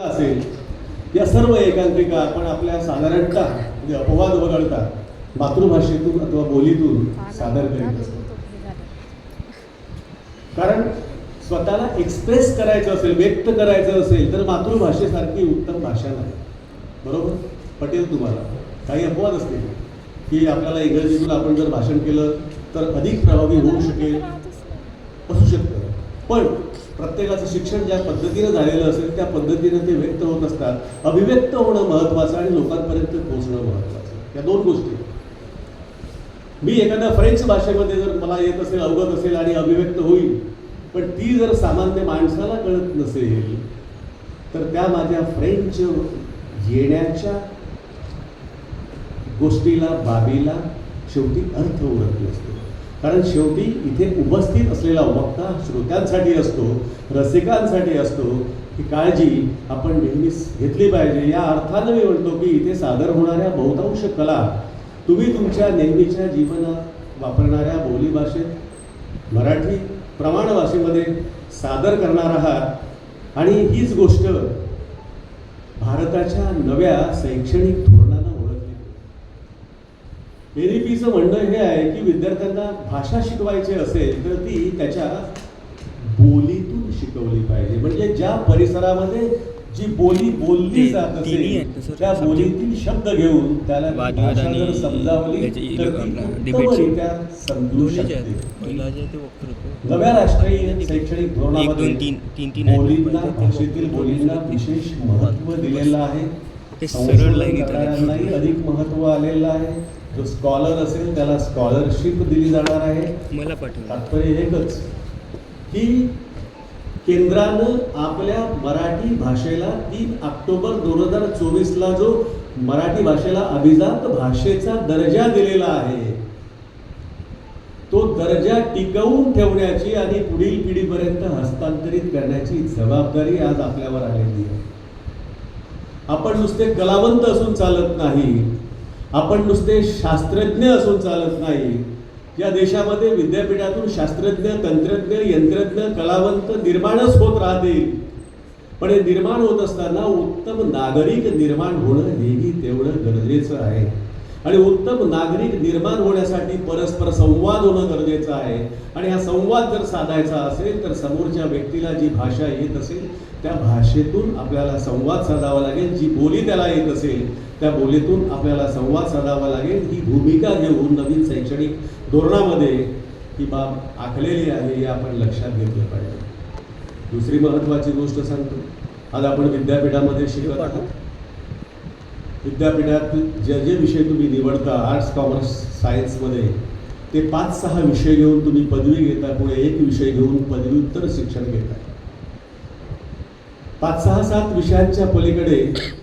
असेल या सर्व एकांकिका आपण आपल्या साधारणतः म्हणजे अपवाद वगळता मातृभाषेतून अथवा बोलीतून सादर करीत असतो. कारण स्वतःला एक्सप्रेस करायचं असेल व्यक्त करायचं असेल तर मातृभाषेसारखी उत्तम भाषा नाही. बरोबर? पटेल तुम्हाला. काही अपवाद असतील. की आपल्याला इंग्रजीतून आपण जर भाषण केलं तर अधिक प्रभावी होऊ शकेल? असू शकतं. पण प्रत्येकाचं शिक्षण ज्या पद्धतीनं झालेलं असेल त्या पद्धतीनं ते व्यक्त होत असतात. अभिव्यक्त होणं महत्त्वाचं आणि लोकांपर्यंत पोहोचणं महत्त्वाचं या दोन गोष्टी. मी एखाद्या फ्रेंच भाषेमध्ये जर मला येत असेल अवगत असेल आणि अभिव्यक्त होईल पण ती जर सामान्य माणसाला कळत नसेल तर त्या माझ्या फ्रेंच येण्याच्या गोष्टीला बाबीला शेवटी अर्थ उरत नसतो. कारण शेवटी इथे उपस्थित असलेला वक्ता श्रोत्यांसाठी असतो रसिकांसाठी असतो ही काळजी आपण नेहमीच घेतली पाहिजे. या अर्थानं मी म्हणतो की इथे सादर होणाऱ्या बहुतांश कला तुम्ही तुमच्या नेहमीच्या जीवनात वापरणाऱ्या बोलीभाषेत मराठी प्रमाण भाषेमध्ये सादर करणार आहात. आणि हीच गोष्ट भारताच्या नव्या शैक्षणिक एनईपीचं म्हणणं हे आहे की विद्यार्थ्यांना भाषा शिकवायची असेल तर ती त्याच्या बोलीतून शिकवली पाहिजे म्हणजे ज्या परिसरामध्ये जी बोली बोलली जात असेल त्या. बोलीतील शब्द घेऊन त्याला भाषा जर समजावली तर ती. उत्तमरित्या समजू शकते नव्या राष्ट्रीय शैक्षणिक धोरणामध्ये. बोलींना भाषेतील बोलींना विशेष महत्त्व दिलेलं आहे ते सरळ अधिक महत्त्व आलेलं आहे जो स्कॉलर असेल त्याला स्कॉलरशिप दिली जाणार आहे. मला पाठवलं तात्पर्य एकच की केंद्रानं आपल्या मराठी भाषेला तीन ऑक्टोबर दोन हजार चोवीसला जो मराठी भाषेला अभिजात भाषेचा दर्जा दिलेला आहे तो दर्जा टिकवून ठेवण्याची आणि पुढील पिढीपर्यंत हस्तांतरित करण्याची जबाबदारी आज आपल्यावर आलेली आहे. आपण नुसते कलावंत असून चालत नाही. आपण नुसते शास्त्रज्ञ असून चालत नाही. या देशामध्ये विद्यापीठातून शास्त्रज्ञ तंत्रज्ञ यंत्रज्ञ कलावंत निर्माणच होत राहतील. पण हे निर्माण होत असताना उत्तम नागरिक निर्माण होणं हेही तेवढं गरजेचं आहे. आणि उत्तम नागरिक निर्माण होण्यासाठी परस्पर संवाद होणं गरजेचं आहे. आणि हा संवाद जर साधायचा असेल तर समोरच्या व्यक्तीला जी भाषा येत असेल त्या भाषेतून आपल्याला संवाद साधावा लागेल. जी बोली त्याला येत असेल त्या बोलीतून आपल्याला संवाद साधावा लागेल. ही भूमिका घेऊन नवीन शैक्षणिक धोरणामध्ये ही बाब आखलेली आहे हे आपण लक्षात घेतलं पाहिजे. दुसरी महत्त्वाची गोष्ट सांगतो. आज आपण विद्यापीठामध्ये शिकत आहोत. विद्यापीठात जे जे विषय तुम्ही निवडता आर्ट्स कॉमर्स सायन्समध्ये ते पाच सहा विषय घेऊन तुम्ही पदवी घेता पुढे एक विषय घेऊन पदव्युत्तर शिक्षण घेता. पाच सहा सात विषयांच्या पलीकडे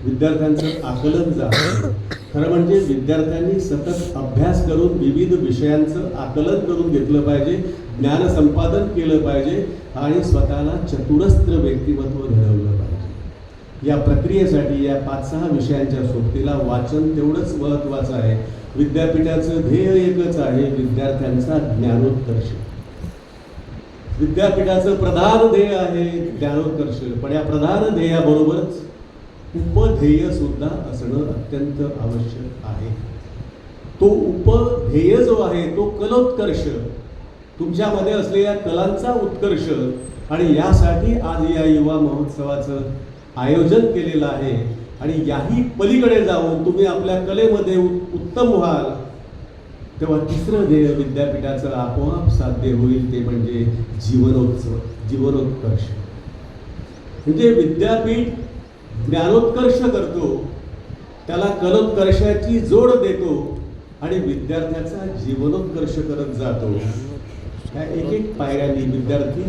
विद्यार्थ्यांचं आकलन झालं खरं म्हणजे विद्यार्थ्यांनी सतत अभ्यास करून विविध विषयांचं आकलन करून घेतलं पाहिजे ज्ञान संपादन केलं पाहिजे आणि स्वतःला चतुरस्त्र व्यक्तिमत्व घडवलं पाहिजे. या प्रक्रियेसाठी या पाच सहा विषयांच्या सोबतीला वाचन तेवढंच महत्त्वाचं आहे. विद्यापीठाचं ध्येय एकच आहे विद्यार्थ्यांचा ज्ञानोत्कर्ष विद्यापीठाचं प्रधान ध्येय आहे ज्ञानोत्कर्ष. पण या प्रधान ध्येयाबरोबरच उपध्येय सुद्धा असणं अत्यंत आवश्यक आहे. तो उपध्येय जो आहे तो कलोत्कर्ष. तुमच्यामध्ये असलेल्या कलांचा उत्कर्ष आणि यासाठी आज या युवा महोत्सवाचं आयोजन केलेलं आहे. आणि याही पलीकडे जाऊन तुम्ही आपल्या कलेमध्ये उत्तम व्हाल. तेव्हा तिसरं ध्येय विद्यापीठाचं आपोआप साध्य होईल ते म्हणजे जीवनोत्सव जीवनोत्कर्ष म्हणजे विद्यापीठ ज्ञानोत्कर्ष करतो त्याला कलोत्कर्षाची जोड देतो आणि विद्यार्थ्याचा जीवनोत्कर्ष करत जातो. ह्या एक एक पायऱ्यांनी विद्यार्थी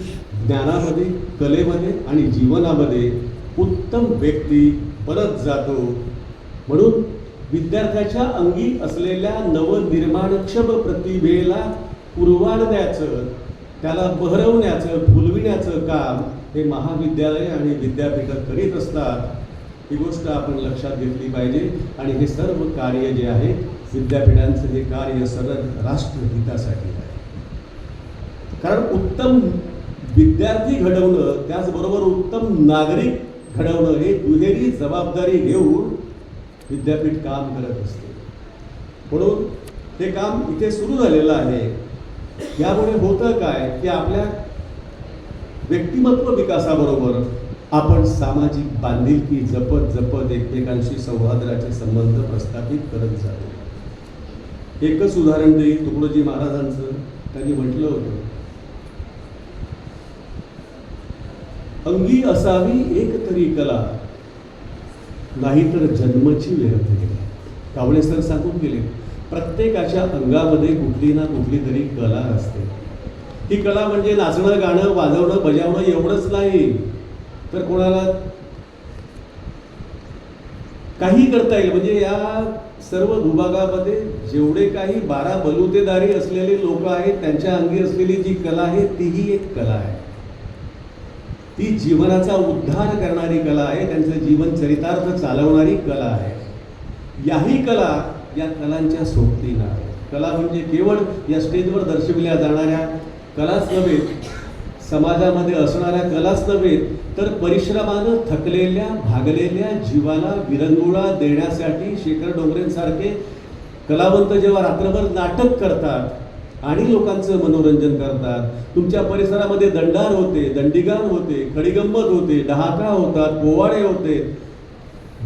ज्ञानामध्ये कलेमध्ये आणि जीवनामध्ये उत्तम व्यक्ती परत जातो. म्हणून विद्यार्थ्याच्या अंगी असलेल्या नवनिर्माणक्षम प्रतिभेला पुरवाडण्याचं त्याला बहरवण्याचं फुलविण्याचं काम हे महाविद्यालय आणि विद्यापीठं करीत असतात. ही गोष्ट आपण लक्षात घेतली पाहिजे. आणि हे सर्व कार्य जे आहे विद्यापीठांचं हे कार्य सरळ राष्ट्रहितासाठी आहे. कारण उत्तम विद्यार्थी घडवणं त्याचबरोबर उत्तम नागरिक घडवणं हे दुहेरी जबाबदारी घेऊन विद्यापीठ काम करत असते. म्हणून ते काम इथे सुरू झालेलं आहे. यामुळे होतं काय की आपल्या व्यक्तिमत्व विकासाबरोबर आपण सामाजिक बांधिलकी जपत जपत एकमेकांशी सौहार्दाचे संबंध प्रस्थापित करत जातो. एकच उदाहरण देईल तुकडोजी महाराजांचं. त्यांनी म्हटलं होतं अंगी असावी एक तरी कला नाहीतर जन्मची व्यर्थ गेली. कावळे सर सांगून गेले प्रत्येकाच्या अंगामध्ये कुठली ना कुठली तरी कला असते. ही कला म्हणजे नाचणं गाणं वाजवणं बजावणं एवढंच नाही. तर कोणाला काही करता येईल म्हणजे या सर्व भूभागामध्ये जेवढे काही बारा बलुतेदारी असलेले लोक आहेत त्यांच्या अंगी असलेली जी कला आहे तीही एक कला आहे. ती जीवनाचा उद्धार करणारी कला आहे त्यांचं जीवन चरितार्थ चालवणारी कला आहे. याही कला या कलांच्या सोबतीनं आहे. कला म्हणजे केवळ या स्टेजवर दर्शविल्या जाणाऱ्या कलाच नव्हे समाजामध्ये असणाऱ्या कलाच नव्हे तर परिश्रमानं थकलेल्या भागलेल्या जीवाला विरंगुळा देण्यासाठी शेखर डोंगरेंसारखे कलावंत जेव्हा रात्रभर नाटक करतात आणि लोकांचं मनोरंजन करतात. तुमच्या परिसरामध्ये दंडार होते दंडीगान होते खडीगंमत होते डहाका होतात पोवाडे होते.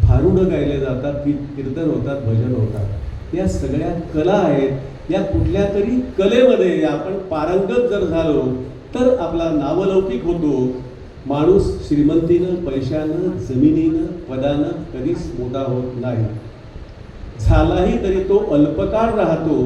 भारुडं गायले जातात की कीर्तन होतात भजन होतात. या सगळ्या कला आहेत. या कुठल्या तरी कलेमध्ये आपण पारंगत जर झालो तर आपला नावलौकिक होतो. माणूस श्रीमंतीनं पैशानं जमिनीनं पदानं कधीच मोठा होत नाही. झालाही तरी तो अल्पकाळ राहतो.